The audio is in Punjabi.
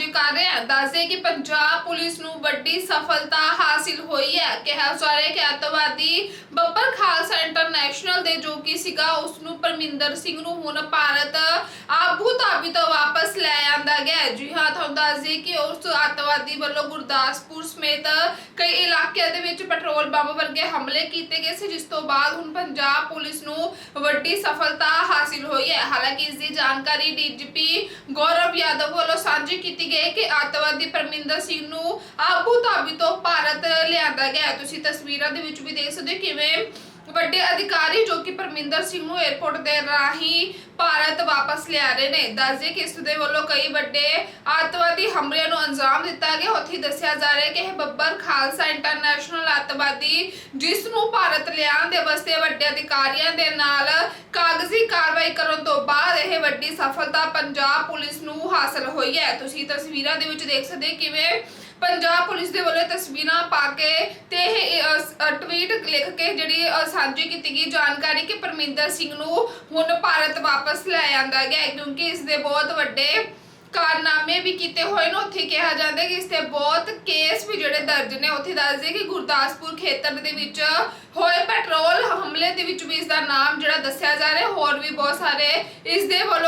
ਸਾਂਝੀ ਕਰ ਰਹੇ ਹਾਂ ਦੱਸਦੇ ਕਿ ਪੰਜਾਬ ਪੁਲਿਸ ਨੂੰ ਵੱਡੀ ਸਫਲਤਾ ਹਾਸਿਲ ਹੋਈ ਹੈ। ਕਿਹਾ ਜਾ ਰਿਹਾ ਕਿ ਅੱਤਵਾਦੀ ਬੱਬਰ ਖਾਲਸਾ ਇੰਟਰਨੈਸ਼ਨਲ ਦੇ ਜੋ ਕਿ ਸੀਗਾ ਉਸ ਨੂੰ ਪਰਮਿੰਦਰ ਸਿੰਘ ਨੂੰ ਹੁਣ ਭਾਰਤ ਆਬੂ ਧਾਬੀ ਤੋਂ ਵਾਪਸ ਲੈ ਆਂਦਾ ਗਿਆ ਜੀ ਹਾਂ, ਤੁਹਾਨੂੰ ਦੱਸ ਕਿ ਉਸ ਅੱਤਵਾਦੀ ਵੱਲੋਂ ਗੁਰਦਾਸਪੁਰ ਸਮੇਤ ਕਈ ਇਲਾਕਿਆਂ ਦੇ ਵਿੱਚ ਪੈਟਰੋਲ ਬੰਬ ਵਰਗੇ ਹਮਲੇ ਕੀਤੇ ਗਏ ਸੀ, ਜਿਸ ਤੋਂ ਬਾਅਦ ਹੁਣ ਪੰਜਾਬ ਪੁਲਿਸ ਨੂੰ ਵੱਡੀ ਸਫਲਤਾ ਹਾਸਿਲ ਹੋਈ ਹੈ। ਹਾਲਾਂਕਿ ਇਸ ਦੀ ਜਾਣਕਾਰੀ ਡੀਜੀਪੀ ਗੌਰਵ ਯਾਦਵ ਵੱਲੋਂ ਸਾਂਝੀ ਕੀਤੀ ਗਈ ਕਿ ਅੱਤਵਾਦੀ ਪਰਮਿੰਦਰ ਸਿੰਘ ਨੂੰ ਆਬੂ ਧਾਬੀ ਤੋਂ ਭਾਰਤ ਲਿਆਂਦਾ ਗਿਆ ਤੁਸੀਂ ਤਸਵੀਰਾਂ ਦੇ ਵਿੱਚ ਵੀ ਦੇਖ ਸਕਦੇ ਹੋ ਕਿਵੇਂ ਵੱਡੇ ਅਧਿਕਾਰੀ ਜੋ ਕਿ ਪਰਮਿੰਦਰ ਸਿੰਘ ਨੂੰ 에ਅਰਪੋਰਟ ਦੇ ਰਾਹੀਂ ਭਾਰਤ ਵਾਪਸ ਲਿਆ ਰਹੇ ਨੇ। ਦੱਸਦੇ ਕਿ ਇਸ ਦੇ ਵੱਲੋਂ ਕਈ ਵੱਡੇ ਅੱਤਵਾਦੀ ਹਮਲਿਆਂ ਨੂੰ ਅੰਜਾਮ ਦਿੱਤਾ ਗਿਆ। ਉੱਥੇ ਦੱਸਿਆ ਜਾ ਰਿਹਾ ਕਿ ਇਹ ਬੱਬਰ ਖਾਲਸਾ ਇੰਟਰਨੈਸ਼ਨਲ ਅੱਤਵਾਦੀ ਜਿਸ ਨੂੰ ਭਾਰਤ ਲਿਆਉਣ ਦੇ ਵਾਸਤੇ ਵੱਡੇ ਅਧਿਕਾਰੀਆਂ ਦੇ ਨਾਲ ਕਾਗਜ਼ੀ ਕਾਰਵਾਈ ਕਰਨ ਤੋਂ ਬਾਅਦ ਇਹ ਵੱਡੀ ਸਫਲਤਾ ਪੰਜਾਬ ਪੁਲਿਸ ਨੂੰ ਹਾਸਲ ਹੋਈ ਹੈ। ਤੁਸੀਂ ਤਸਵੀਰਾਂ ਦੇ ਵਿੱਚ ਦੇਖ ਸਕਦੇ ਕਿਵੇਂ ਪੰਜਾਬ ਪੁਲਿਸ ਦੇ ਵੱਲੋਂ ਤਸਵੀਰਾਂ ਪਾ ਕੇ ਤੇ ਇਹ ਟਵੀਟ ਲਿਖ ਕੇ ਜਿਹੜੀ ਸਾਂਝੀ ਕੀਤੀ ਗਈ ਜਾਣਕਾਰੀ ਕਿ ਪਰਮਿੰਦਰ ਸਿੰਘ ਨੂੰ ਹੁਣ ਭਾਰਤ ਵਾਪਸ ਲੈ ਆਂਦਾ ਗਿਆ ਕਿਉਂਕਿ ਇਸ ਦੇ ਬਹੁਤ ਵੱਡੇ ਕਾਰਨਾਮੇ ਵੀ ਕੀਤੇ ਹੋਏ ਨੇ, ਉੱਥੇ ਕਿਹਾ ਜਾਂਦਾ ਕਿ ਇਸ ਤੇ ਬਹੁਤ ਕੇਸ ਵੀ ਜਿਹੜੇ ਦਰਜ ਨੇ, ਉੱਥੇ ਦੱਸਦੇ ਕਿ ਗੁਰਦਾਸਪੁਰ ਖੇਤਰ ਦੇ ਵਿੱਚ ਹੋਏ ਪੈਟਰੋਲ ਹਮਲੇ ਦੇ ਵਿੱਚ ਵੀ ਇਸ ਦਾ ਨਾਮ ਜਿਹੜਾ ਦੱਸਿਆ ਜਾ ਰਿਹਾ, ਹੋਰ ਵੀ ਬਹੁਤ ਸਾਰੇ ਇਸ ਦੇ ਵੱਲੋਂ